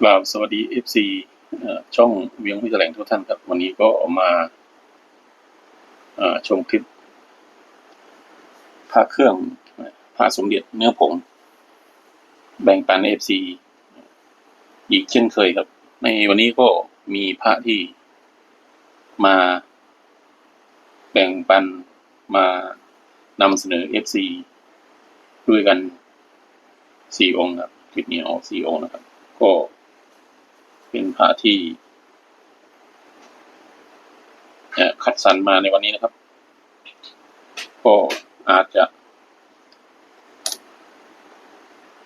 กราบสวัสดี FC เอ่อช่องเวียงพิแถลงทุกท่านครับ วันนี้ก็มาเอ่อชมคลิปพระเครื่องพระสมเด็จเนื้อผง แบ่งปัน FC อีกเช่นเคยครับ ในวันนี้ก็มีพระที่มาแบ่งปันมานำเสนอ FC ด้วยกันสี่องค์ครับคลิปนี้ออกสี่องค์นะครับก็ เป็นพระที่คัดสรรมาในวันนี้นะครับ ก็อาจจะ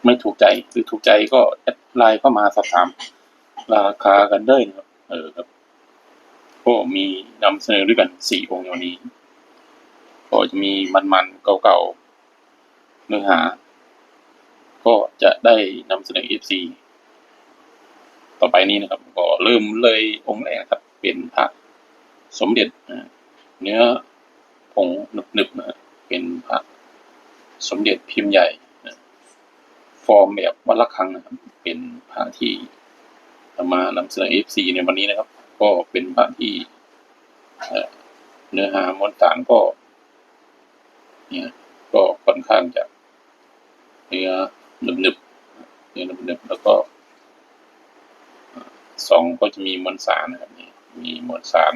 ไม่ถูกใจหรือถูกใจก็แอดไลน์เข้ามาสอบถาม ราคากันได้นะครับ เออครับก็มีนำเสนอด้วยกันสี่องค์ในวันนี้ก็จะมีมันๆเก่าๆเนื้อหา ก็จะได้นำเสนอ FC ต่อไปนี้นะครับ ก็เริ่มเลยองค์แรกนะครับ เป็นพระสมเด็จเนื้อผงหนึบๆนะเป็นพระสมเด็จพิมพ์ใหญ่ฟอร์มแบบวัดละครังนะครับ เป็นพระที่มานำเสนอ FC ในวันนี้นะครับ ก็เป็นพระที่เอ่อเนื้อหามวลสารก็เนี่ยก็ค่อนข้างจะเนื้อหนึบๆเนื้อหนึบๆแล้วก็ สองก็จะมีมวลสารนะครับนี่มีมวลสาร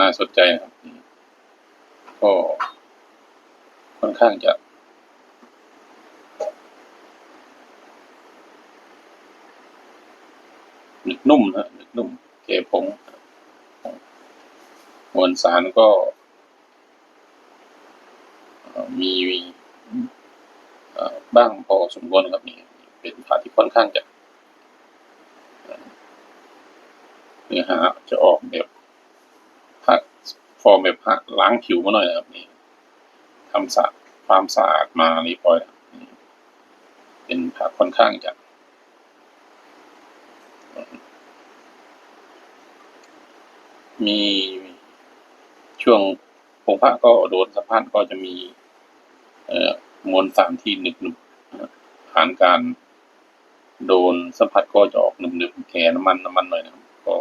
น่าสนใจนะครับนี่ก็ค่อนข้างจะหนึบนุ่มนะหนึบนุ่มเกผงมวลสารก็มีบ้างพอสมควรครับนี่ ค่อนข้างจะเนื้อหาจะออกแบบผักฟอร์มแบบผักล้างผิวมาหน่อยนะครับนี่ทำสะอาดความสะอาดมาเรียบร้อยเป็นผักค่อนข้างจะมีช่วงองค์พระก็โดนสะพานก็จะมีมวลสารที่หนึบหนึบผ่านการ โดนสัมผัสก็จะออกหนึบๆแกน้ำมันน้ำมันหน่อยนะครับ ก็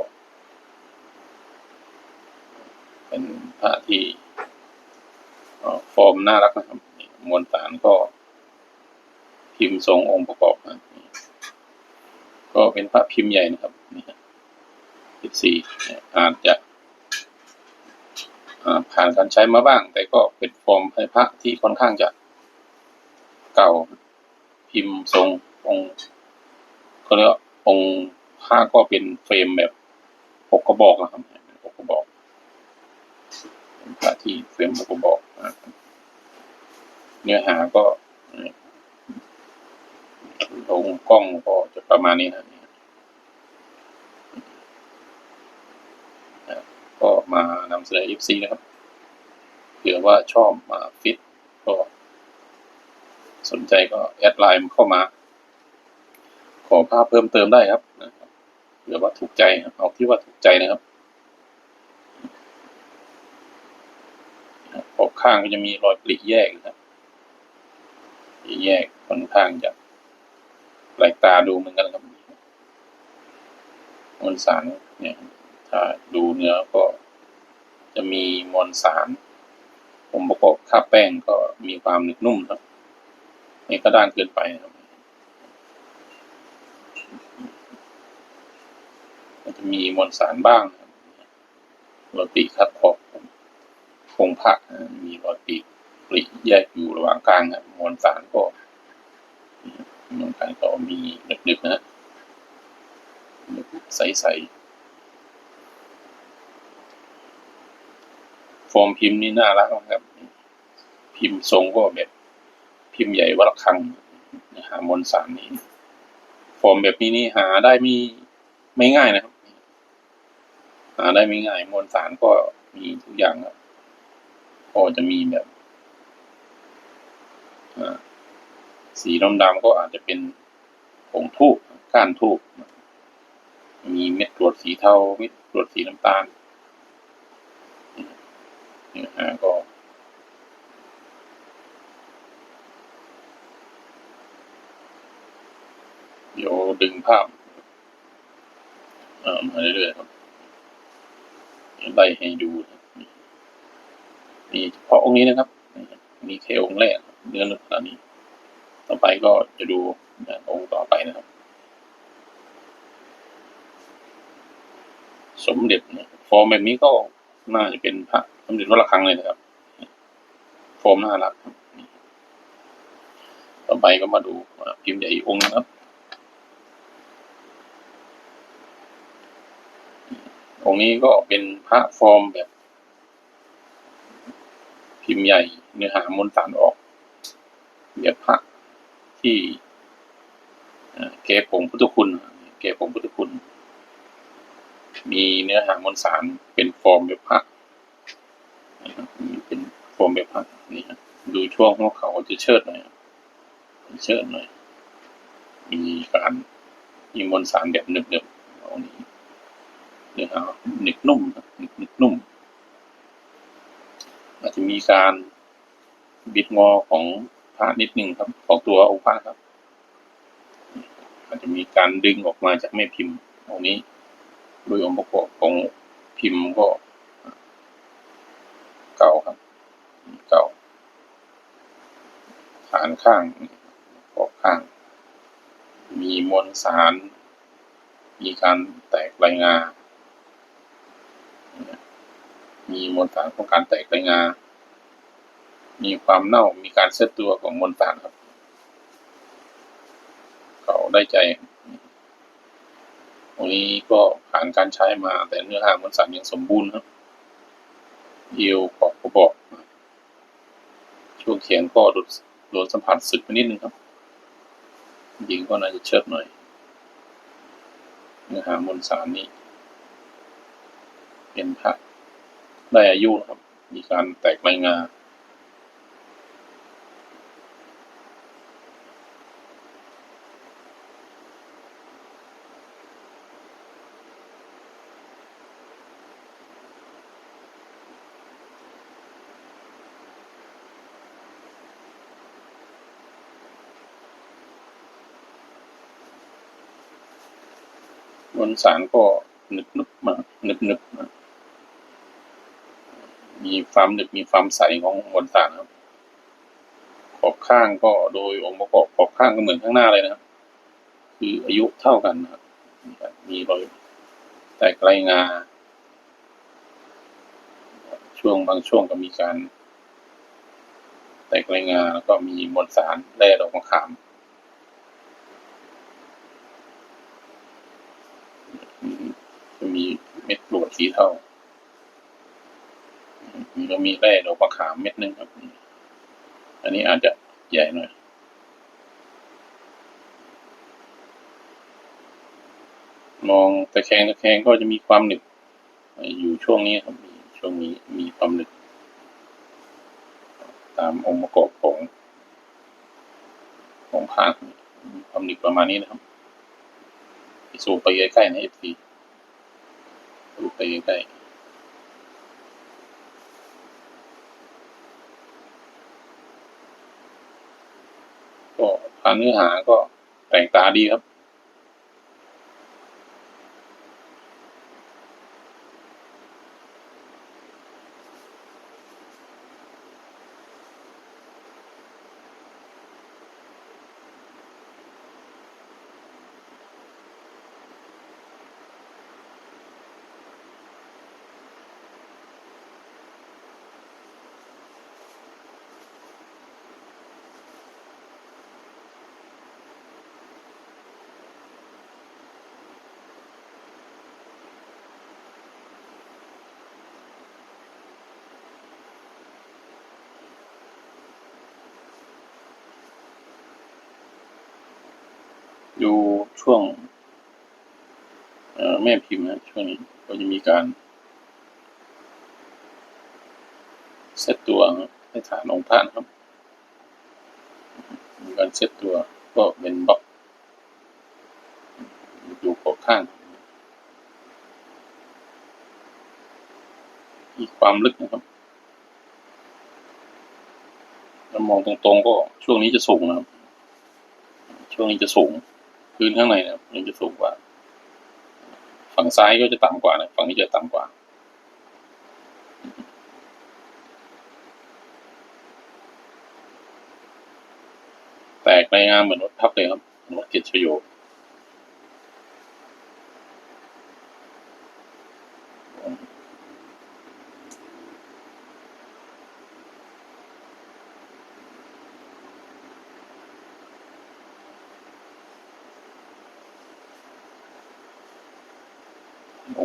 เป็นพระที่ฟอร์มน่ารักนะครับมวลสารก็พิมพ์ทรงองค์ประกอบนะก็เป็นพระพิมพ์ใหญ่นะครับนี่สิบสี่อาจจะผ่านการใช้มาบ้าง แต่ก็เป็นฟอร์มพระที่ค่อนข้างจะเก่าพิมพ์ทรงองค์ เขาเรียกองค์ผ้าก็เป็นเฟรมแบบหกกระบอกนะครับเป็นหกกระบอกที่เฟรมหกกระบอกเนื้อหาก็ลงกล้องก็จะประมาณนี้นะก็มานำเสนอ FC นะครับเผื่อว่าชอบมาฟิตก็สนใจก็แอดไลน์เข้ามา อภาพเพิ่มเติมได้ครับเผื่อว่าถูกใจครับเอาที่ว่าถูกใจนะครับขอบข้างก็จะมีรอยปลีแยกนะครับแยกค่อนข้างจะแปลกตาดูเหมือนกันครับมวลสารเนี่ยถ้าดูเนื้อก็จะมีมวลสารผมประกอบคาแป้งก็มีความหนึบนุ่มครับไม่กระด้านเกินไปครับ มันจะมีมวลสารบ้างรอยปีกคัดขอบโครงผักนะมีรอยปีกปลีแยกอยู่ระหว่างกลางมวลสารก็มวลสารก็มีหนึบๆนะใสๆฟอร์มพิมพ์นี่น่ารักนะครับ พิมพ์ทรงก็แบบพิมพ์ใหญ่วัดระฆังหามวลสารนี้ฟอร์มแบบนี้นี่หาได้มีไม่ง่ายนะครับ หาได้ไม่ง่ายมวลสารก็มีทุกอย่างครับก็จะมีแบบสีดำๆก็อาจจะเป็นผงทูบก้านทูบมีเม็ดกรวดสีเทาเม็ดกรวดสีน้ำตาลเนี่ยฮะก็เดี๋ยวดึงภาพเอ่อมาเรื่อยๆครับ ไล่ให้ดูครับนี่มีเฉพาะองค์นี้นะครับนี่ครับมีแค่องค์แรกเนื้อหนึกขนาดนี้ ต่อไปก็จะดูองค์ต่อไปนะครับ สมเด็จเนี่ยฟอร์มแบบนี้ก็น่าจะเป็นพระสมเด็จวัดระฆังเลยนะครับ ฟอร์มน่ารัก ต่อไปก็มาดูพิมพ์ใหญ่อีกองค์นะครับ องค์นี้ก็เป็นพระฟอร์มแบบ พิมพ์ใหญ่เนื้อหามวลสารออกแบบพระที่เกผงพุทธคุณ เกผงพุทธคุณ มีเนื้อหามวลสารเป็นฟอร์มแบบพระนะครับมีเป็นฟอร์มแบบพระนี่ครับดูช่วงหัวเขาจะเชิดหน่อยเชิดหน่อยมีการมีมวลสารแบบหนึบๆเอานี้ เนื้อหาหนึบนุ่มครับหนึบนุ่ม อาจจะมีการบิดงอของพระนิดนึงครับ ของตัวองค์พระครับ อาจจะมีการดึงออกมาจากแม่พิมพ์ตรงนี้ โดยองค์ประกอบของพิมพ์ก็ เก่าครับ เก่าฐานข้างขอบข้าง มีมวลสาร มีการแตกรายงา มีมวลสารของการแตกรายงา มีความเน่า มีการเซตตัวของมวลสารครับ เขาได้ใจตรงนี้ก็ผ่านการใช้มาแต่เนื้อหามวลสารยังสมบูรณ์ครับเอียวขอบกระบอก ช่วงเขียงก็โดนโดนสัมผัสสึกไปนิดนึงครับยิงก็น่าจะเชิดหน่อยเนื้อหามวลสารนี้เป็นพระ ได้อายุนะครับ มีการแตกรายงามวลสารก็หนึบนึบมาหนึบนึบมา มีความหนึบมีความใสของมวลสารครับ ขอบข้างก็โดยองค์ประกอบขอบข้างก็เหมือนข้างหน้าเลยนะครับ คืออายุเท่ากันนะครับนี่ครับมีรอยแตกรายงา ช่วงบางช่วงก็มีการแตกรายงาแล้วก็มีมวลสารแร่ดอกมะขามจะมีเม็ดกรวดสีเทา มันก็มีแร่ดอกมะขามเม็ดหนึงครับ อันนี้อาจจะใหญ่หน่อย มองตะแคงตะแคงก็จะมีความหนึบอยู่ช่วงนี้ครับมีช่วงนี้มีความหนึบตามองค์ประกอบของของพระมีความหนึบประมาณนี้นะครับสูบไปใกล้ๆนะเอฟซีสูบไปใกล้ๆ ก็ผ่าน เนื้อหาก็แต่งตาดีครับ ดูช่วงแม่พิมพ์นะช่วงนี้ก็จะมีการเซตตัวในฐานองค์พระนะครับ มีการเซตตัวก็เป็นบล็อกดูขอบข้างมีความลึกนะครับแล้วมองตรงๆก็ช่วงนี้จะสูงนะครับ ช่วงนี้จะสูง พื้นข้างในเนี่ยมันจะสูงกว่า ฝั่งซ้ายก็จะต่ำกว่านะฝั่งนี้จะต่ำกว่าแตกในงานเหมือนรถทับเลยครับเหมือนรถเกียรติโย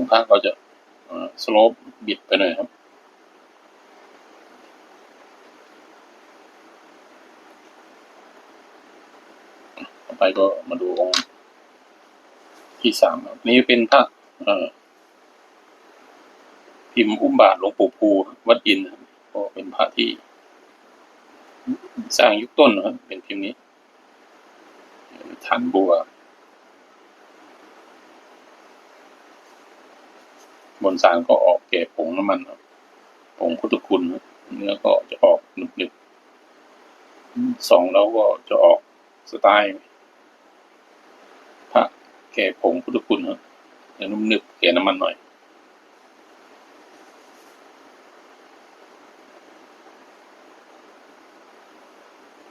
องค์พระก็จะสโลปบิดไปหน่อยครับ ต่อไปก็มาดูองค์ที่สามครับนี่เป็นพระพิมพ์อุ้มบาทหลวงปู่ภูวัดอินครับก็เป็นพระที่สร้างยุคต้นนะครับเป็นพิมพ์นี้ฐานบัว บนสารก็ออกแก่ผงน้ำมันผงพุทธคุณเนื้อก็จะออกหนึบๆสองแล้วก็จะออกสไตล์พระแก่ผงพุทธคุณครับเนื้อนุ่มหนึบแก่น้ำมันหน่อย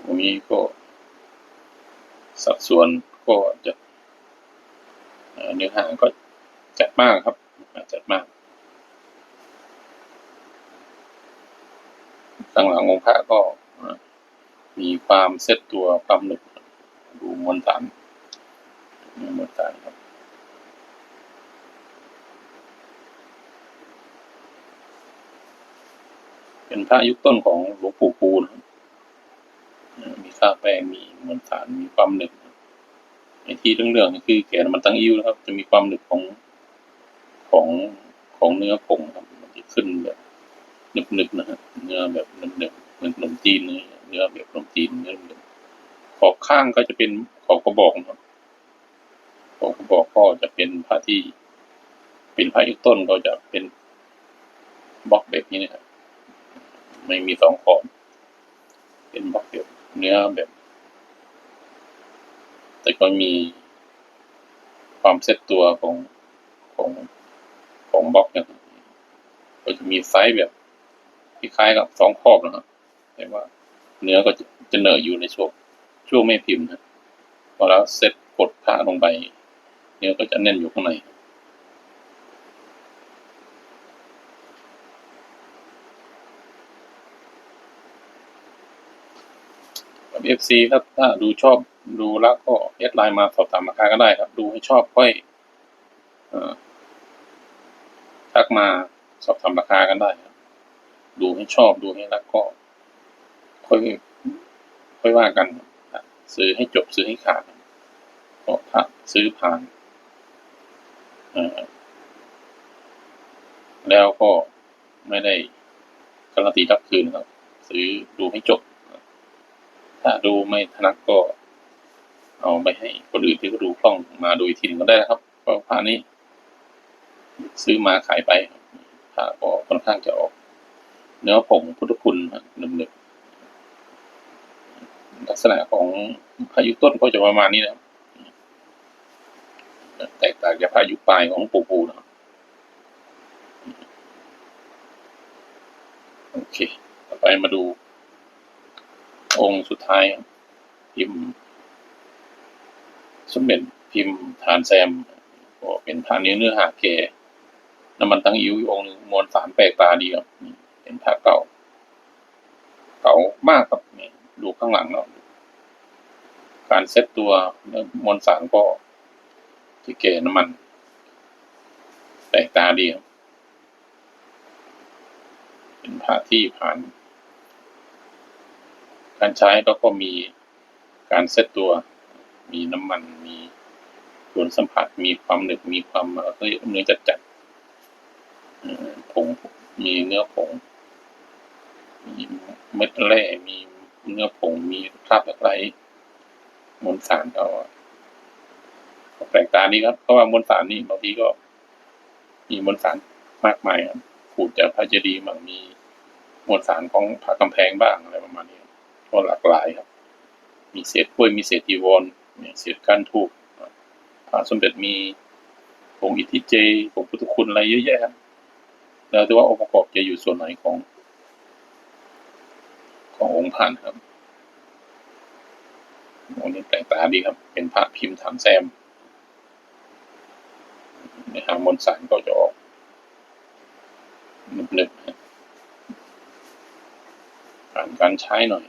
ตรงนี้ก็ สัดส่วนก็จะเอ่อเนื้อหาก็จัดมากครับ จัดมากข้างหลังองค์พระก็มีความเซตตัวความหนึบดูมวลสารมวลสารครับเป็นพระยุคต้นของหลวงปู่ปูนะมีค่าแป้งมีมวลสารมีความหนึบไอ้ที่เรื่องๆนี่คือแกนมันตั้งอิ้วนะครับ จะมีความหนึบของ ของของเนื้อผงครับมันจะขึ้นแบบหนึบๆนะฮะเนื้อแบบหนึบๆเหมือนขนมจีนเลยเนื้อแบบขนมจีนเนื้อหนึบขอบข้างก็จะเป็นขอบกระบอกนะครับขอบกระบอกก็จะเป็นผ้าที่ เป็นผ้ายุคต้นก็จะเป็นบล็อกแบบนี้นะครับไม่มีสองขอบเป็นบล็อกแบบเนื้อแบบ แต่ก็มีความเซตตัวของของ องบล็อกนะครับก็จะมีไซส์แบบคล้ายๆกับสองขอบนะครับ แต่ว่าเนื้อก็จะเหนออยู่ในช่วงช่วงไม่พิมพ์นะพอแล้วเซตกดผ้าลงไป เนื้อก็จะแน่นอยู่ข้างในกับ FC ครับถ้าดูชอบดูแล้วก็แอดไลน์มาสอบถามราคาก็ได้ครับ ดูให้ชอบค่อยอ่อ ทักมาสอบถามราคากันได้ครับ ดูให้ชอบดูให้รักก็ค่อยค่อยว่ากัน ซื้อให้จบซื้อให้ขาดก็ถ้าซื้อผ่านแล้วก็ไม่ได้การันตีรับคืนครับ ซื้อดูให้จบ ถ้าดูไม่ถนัดก็เอาไปให้คนอื่นที่เขาดูคล่องมาดูอีกทีหนึงก็ได้นะครับเพราะผ้านนี้ ซื้อมาขายไปครับผ้าก็ค่อนข้างจะออก เนื้อผงพุทธคุณครับหนึบๆลักษณะของพายุต้นก็จะประมาณนี้นะแตกต่างจากพายุปลายของปูปูนะโอเค ต่อไปมาดู องค์สุดท้ายพิมพ์สมเด็จพิมพ์ฐานแซมก็เป็นฐานเนื้อเนื้อหาแก่ น้ำมันตั้งอิ้วอีกองค์หนึ่งมวลสารแปลกตาดีครับเป็นผ้าเก่า เก่ามากครับนี่ดูข้างหลังเนาะการเซตตัวแล้วมวลสารก็ที่แก่น้ำมันแปลกตาดีครับเป็นผ้าที่ผ่าน การใช้แล้วก็มีการเซตตัว มีน้ำมันมีส่วนสัมผัสมีความหนึบมีความเออเนื้อจัดจัด ผงมีเนื้อผง มีเม็ดแร่มีเนื้อผงมีคราบตะไคร้มวลสารก็ก็แปลกตาดีครับเพราะว่ามวลสารนี่บางทีก็ มีมวลสารมากมายครับขูดจากพระเจดีย์บางมีมวลสารของพระกำแพงบ้างอะไรประมาณนี้ครับก็หลากหลายครับ มีเศษกล้วยมีเศษจีวรมีเศษก้านทูบพระสมเด็จมีองค์อิทธิเจองค์พุทธคุณอะไรเยอะแยะครับ แล้วแต่ว่าองค์ประกอบจะอยู่ส่วนไหนของ ขององค์ผ่านครับองค์นี้แปลกตาดีครับ เป็นพระพิมพ์ฐานแซมในหางมนสารก็จะออกหนึบๆผ่านการใช้หน่อย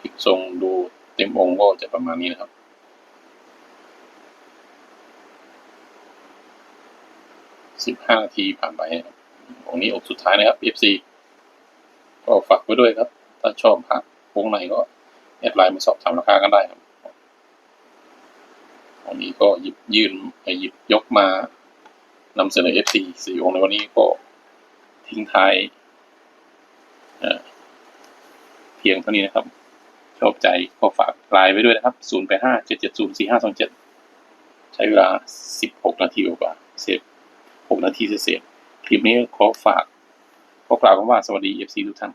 พลิกทรงดูเต็มองค์ก็จะประมาณนี้นะครับ สิบห้านาทีผ่านไปนะครับองนี้องค์สุดท้ายนะครับ FC ก็ฝากไว้ด้วยครับ ถ้าชอบพระองไหนก็แอดไลน์มาสอบถามราคากันได้ครับองนี้ก็หยิบยื่นไปหยิบยกมานำเสนอ FC สี่องค์ในวันนี้ก็ทิ้งท้ายเพียงเท่านี้นะครับ ชอบใจก็ฝากไลน์ไว้ด้วยนะครับ 0 8 5 7 7 0 4 5 2 7 ใช้เวลา 16 นาทีกว่าเสร็จ 6 นาทีเสร็จๆคลิปนี้ขอฝากขอกล่าวคำว่าสวัสดี FC ทุกท่าน